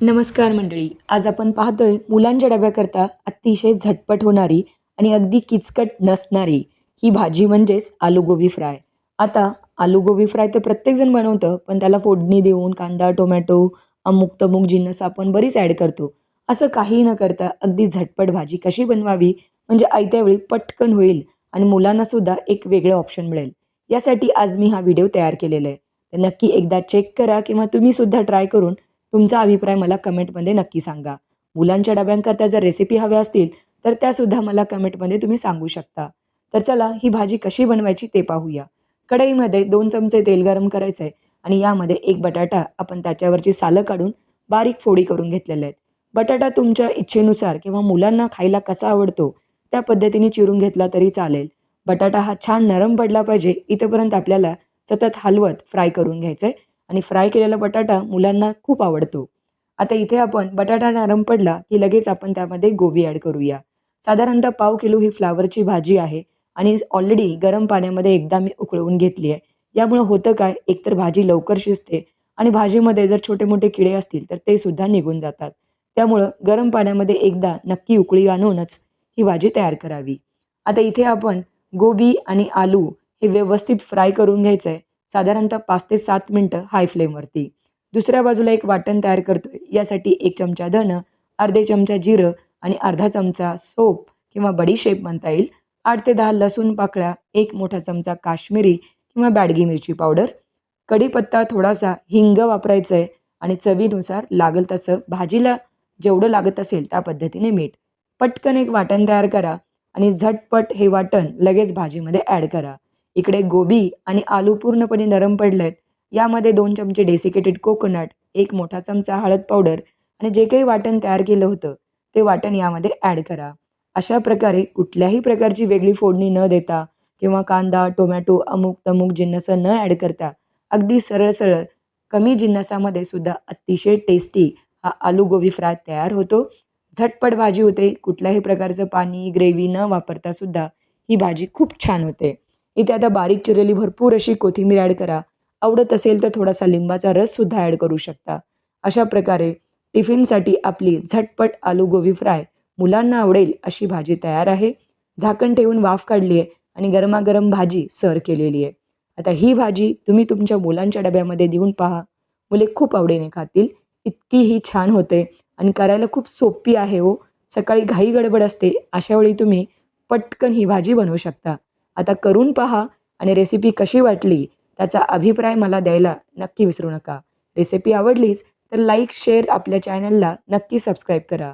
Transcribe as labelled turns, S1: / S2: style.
S1: नमस्कार मंडळी. आज आपण पाहतोय मुलांच्या डब्याकरता अतिशय झटपट होणारी आणि अगदी किचकट नसणारी ही भाजी म्हणजेच आलू गोबी फ्राय. आता आलू गोबी फ्राय तर प्रत्येकजण बनवतं पण त्याला फोडणी देऊन कांदा टोमॅटो अमुक तमुक जिन्नस आपण बरीच ॲड करतो. असं काही न करता अगदी झटपट भाजी कशी बनवावी? म्हणजे आयत्या वेळी पटकन होईल आणि मुलांनासुद्धा एक वेगळं ऑप्शन मिळेल. यासाठी आज मी हा व्हिडिओ तयार केलेला आहे. तर नक्की एकदा चेक करा किंवा तुम्हीसुद्धा ट्राय करून तुमचा अभिप्राय मला कमेंटमध्ये नक्की सांगा. मुलांच्या डब्यांकरता जर रेसिपी हव्या असतील तर त्यासुद्धा मला कमेंटमध्ये तुम्ही सांगू शकता. तर चला ही भाजी कशी बनवायची ते पाहूया. कढईमध्ये दोन चमचे तेल गरम करायचं आहे आणि यामध्ये एक बटाटा आपण त्याच्यावरची सालं काढून बारीक फोडी करून घेतलेल्या आहेत. बटाटा तुमच्या इच्छेनुसार किंवा मुलांना खायला कसा आवडतो त्या पद्धतीने चिरून घेतला तरी चालेल. बटाटा हा छान नरम पडला पाहिजे इथंपर्यंत आपल्याला सतत हलवत फ्राय करून घ्यायचं आहे आणि फ्राय केलेला बटाटा मुलांना खूप आवडतो. आता इथे आपण बटाटा नरम पडला की लगेच आपण त्यामध्ये गोबी ॲड करूया. साधारणतः पाव किलो ही फ्लावरची भाजी आहे आणि ऑलरेडी गरम पाण्यामध्ये एकदा मी उकळवून घेतली आहे. यामुळं होतं काय? एकतर भाजी लवकर शिजते आणि भाजीमध्ये जर छोटे मोठे किडे असतील तर ते सुद्धा निघून जातात. त्यामुळं गरम पाण्यामध्ये एकदा नक्की उकळी आणूनच ही भाजी तयार करावी. आता इथे आपण गोबी आणि आलू हे व्यवस्थित फ्राय करून घ्यायचं आहे साधारणतः पाच ते सात मिनटं हाय फ्लेमवरती दुसऱ्या बाजूला एक वाटण तयार करतोय. यासाठी एक चमचा धनं अर्धे चमचा जिरं आणि अर्धा चमचा सोप किंवा बडीशेप म्हणता येईल. आठ ते दहा लसूण पाकळ्या एक मोठा चमचा काश्मीरी किंवा बॅडगी मिरची पावडर कढीपत्ता थोडासा हिंग वापरायचं आहे आणि चवीनुसार लागल तसं भाजीला जेवढं लागत असेल त्या पद्धतीने मीठ. पटकन एक वाटण तयार करा आणि झटपट हे वाटण लगेच भाजीमध्ये ॲड करा. इकडे गोबी आणि आलू पूर्णपणे नरम पडले आहेत यामध्ये दोन चमचे डेसिकेटेड कोकोनट एक मोठा चमचा हळद पावडर आणि जे काही वाटण तयार केलं होतं ते वाटण यामध्ये ॲड करा. अशा प्रकारे कुठल्याही प्रकारची वेगळी फोडणी न देता किंवा कांदा टोमॅटो अमुक तमुक जिन्नस न ॲड करता अगदी सरळ सरळ कमी जिन्नसामध्ये सुद्धा अतिशय टेस्टी हा आलू गोबी फ्राय तयार होतो. झटपट भाजी होते कुठल्याही प्रकारचं पाणी ग्रेव्ही न वापरता सुद्धा ही भाजी खूप छान होते. इथे आता बारीक चिरलेली भरपूर अशी कोथिंबीर ॲड करा. आवडत असेल तर थोडासा लिंबाचा रससुद्धा ॲड करू शकता. अशा प्रकारे टिफिनसाठी आपली झटपट आलू गोबी फ्राय मुलांना आवडेल अशी भाजी तयार आहे. झाकण ठेवून वाफ काढली आहे आणि गरमागरम भाजी सर्व केलेली आहे. आता ही भाजी तुम्ही तुमच्या मुलांच्या डब्यामध्ये देऊन पहा. मुले खूप आवडीने खातील. इतकी ही छान होते आणि करायला खूप सोपी आहे हो. सकाळी घाई गडबड असते अशावेळी तुम्ही पटकन ही भाजी बनवू शकता. आता करून पहा आणि रेसिपी कशी वाटली त्याचा अभिप्राय मला द्यायला नक्की विसरू नका. रेसिपी आवडलीच तर लाईक शेअर आपल्या चॅनलला नक्की सबस्क्राईब करा.